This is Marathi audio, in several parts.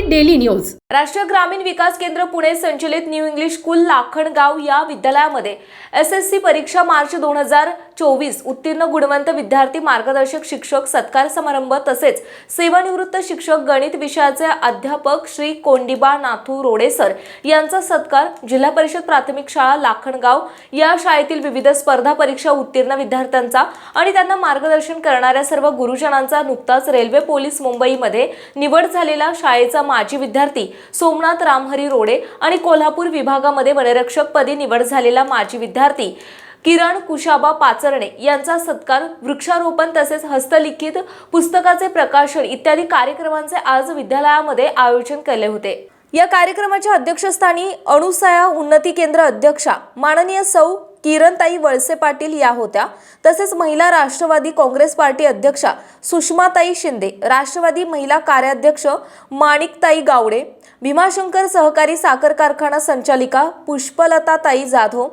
मराठी डेली न्यूज राष्ट्रीय ग्रामीण विकास केंद्र पुणे संचलित न्यू इंग्लिश स्कूल लाखणगाव या विद्यालयामध्ये एस एस सी परीक्षा मार्च दोन हजार चोवीस उत्तीर्ण गुणवंत विद्यार्थी मार्गदर्शक शिक्षक सत्कार समारंभ तसेच सेवानिवृत्त शिक्षक गणित विषयाचे अध्यापक श्री कोंडिबा नाथू रोडेसर यांचा सत्कार जिल्हा परिषद प्राथमिक शाळा लाखणगाव या शाळेतील विविध स्पर्धा परीक्षा उत्तीर्ण विद्यार्थ्यांचा आणि त्यांना मार्गदर्शन करणाऱ्या सर्व गुरुजनांचा नुकताच रेल्वे पोलीस मुंबईमध्ये निवड झालेला शाळेचा माजी विद्यार्थी सोमनाथ रामहरी रोडे आणि कोल्हापूर विभागामध्ये वनरक्षकपदी निवड झालेला माजी विद्यार्थी किरण कुशाबा पाचरणे यांचा सत्कार वृक्षारोपण तसेच हस्तलिखित पुस्तकाचे प्रकाशन इत्यादी कार्यक्रमांचे आज विद्यालयामध्ये आयोजन केले होते. या कार्यक्रमाच्या अध्यक्षस्थानी अणुसया उन्नती केंद्र अध्यक्षा माननीय सौ किरणताई वळसे पाटील या होत्या. तसेच महिला राष्ट्रवादी काँग्रेस पार्टी अध्यक्षा सुषमाताई शिंदे राष्ट्रवादी महिला कार्याध्यक्ष माणिकताई गावडे भीमाशंकर सहकारी साखर कारखाना संचालिका पुष्पलताताई जाधव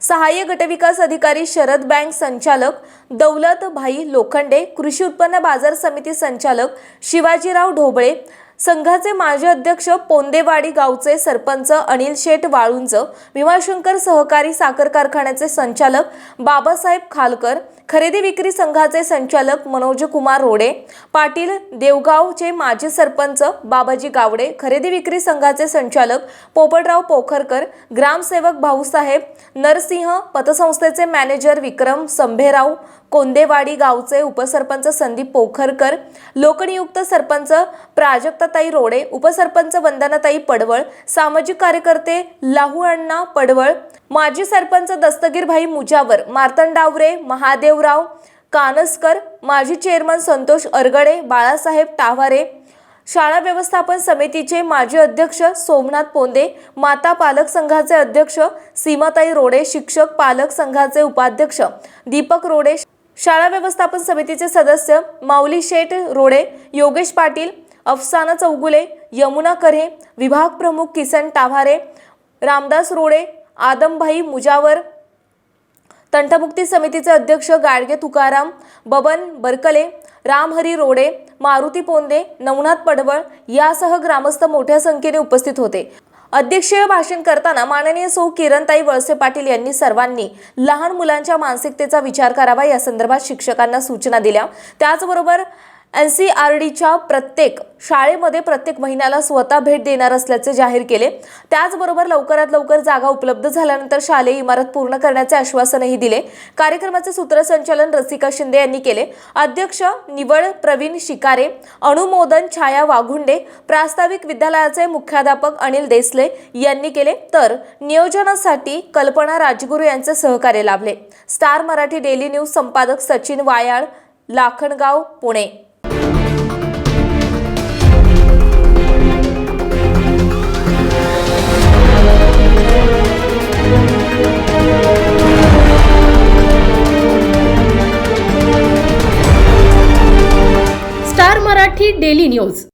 सहाय्य गटविकास अधिकारी शरद बँक संचालक दौलत भाई लोखंडे कृषी उत्पन्न बाजार समिती संचालक शिवाजीराव ढोबळे संघाचे माजी अध्यक्ष पोंदेवाडी गावचे सरपंच अनिल शेठ वाळुंज भीमाशंकर सहकारी साखर कारखान्याचे संचालक बाबासाहेब खालकर खरेदी विक्री संघाचे संचालक मनोज कुमार रोडे पाटील देवगावचे माजी सरपंच बाबाजी गावडे खरेदी विक्री संघाचे संचालक पोपटराव पोखरकर ग्रामसेवक भाऊसाहेब नरसिंह पतसंस्थेचे मॅनेजर विक्रम संभेराव कोंदेवाडी गावचे उपसरपंच संदीप पोखरकर लोकनियुक्त सरपंच प्राजक्ता प्राजक्ताताई रोडे उपसरपंच वंदनाताई पडवळ सामाजिक कार्यकर्ते लाहू अण्णा पडवळ माजी सरपंच दस्तगीरभाई मुजावर मार्तंडावरे महादेवराव कानसकर माजी चेअरमन संतोष अरगडे बाळासाहेब टावारे शाळा व्यवस्थापन समितीचे माजी अध्यक्ष सोमनाथ पोंदे माता पालक संघाचे अध्यक्ष सीमाताई रोडे शिक्षक पालक संघाचे उपाध्यक्ष दीपक रोडे शाळा व्यवस्थापन समितीचे सदस्य माऊली शेठ रोडे योगेश पाटील अफसाना चौगुले यमुना करे विभाग प्रमुख किसन टाभारे रामदास रोडे आदमभाई मुजावर तंटमुक्ती समितीचे अध्यक्ष गाडगे तुकाराम बबन बरकले रामहरी रोडे मारुती पोंदे नवनाथ पडवळ यासह ग्रामस्थ मोठ्या संख्येने उपस्थित होते. अध्यक्षीय भाषण करताना माननीय सौ किरणताई वळसे पाटील यांनी सर्वांनी लहान मुलांच्या मानसिकतेचा विचार करावा या संदर्भात शिक्षकांना सूचना दिल्या. त्याचबरोबर एन सी आर डीच्या प्रत्येक शाळेमध्ये प्रत्येक महिन्याला स्वतः भेट देणार असल्याचे जाहीर केले. त्याचबरोबर लवकरात लवकर जागा उपलब्ध झाल्यानंतर शालेय इमारत पूर्ण करण्याचे आश्वासनही दिले. कार्यक्रमाचे सूत्रसंचालन रसिका शिंदे यांनी केले. अध्यक्ष निवड प्रवीण शिकारे अनुमोदन छाया वाघुंडे प्रास्ताविक विद्यालयाचे मुख्याध्यापक अनिल देसले यांनी केले. तर नियोजनासाठी कल्पना राजगुरू यांचे सहकार्य लाभले. स्टार मराठी डेली न्यूज संपादक Sachin Vayal Lakhangaon Pune. Star Marathi daily news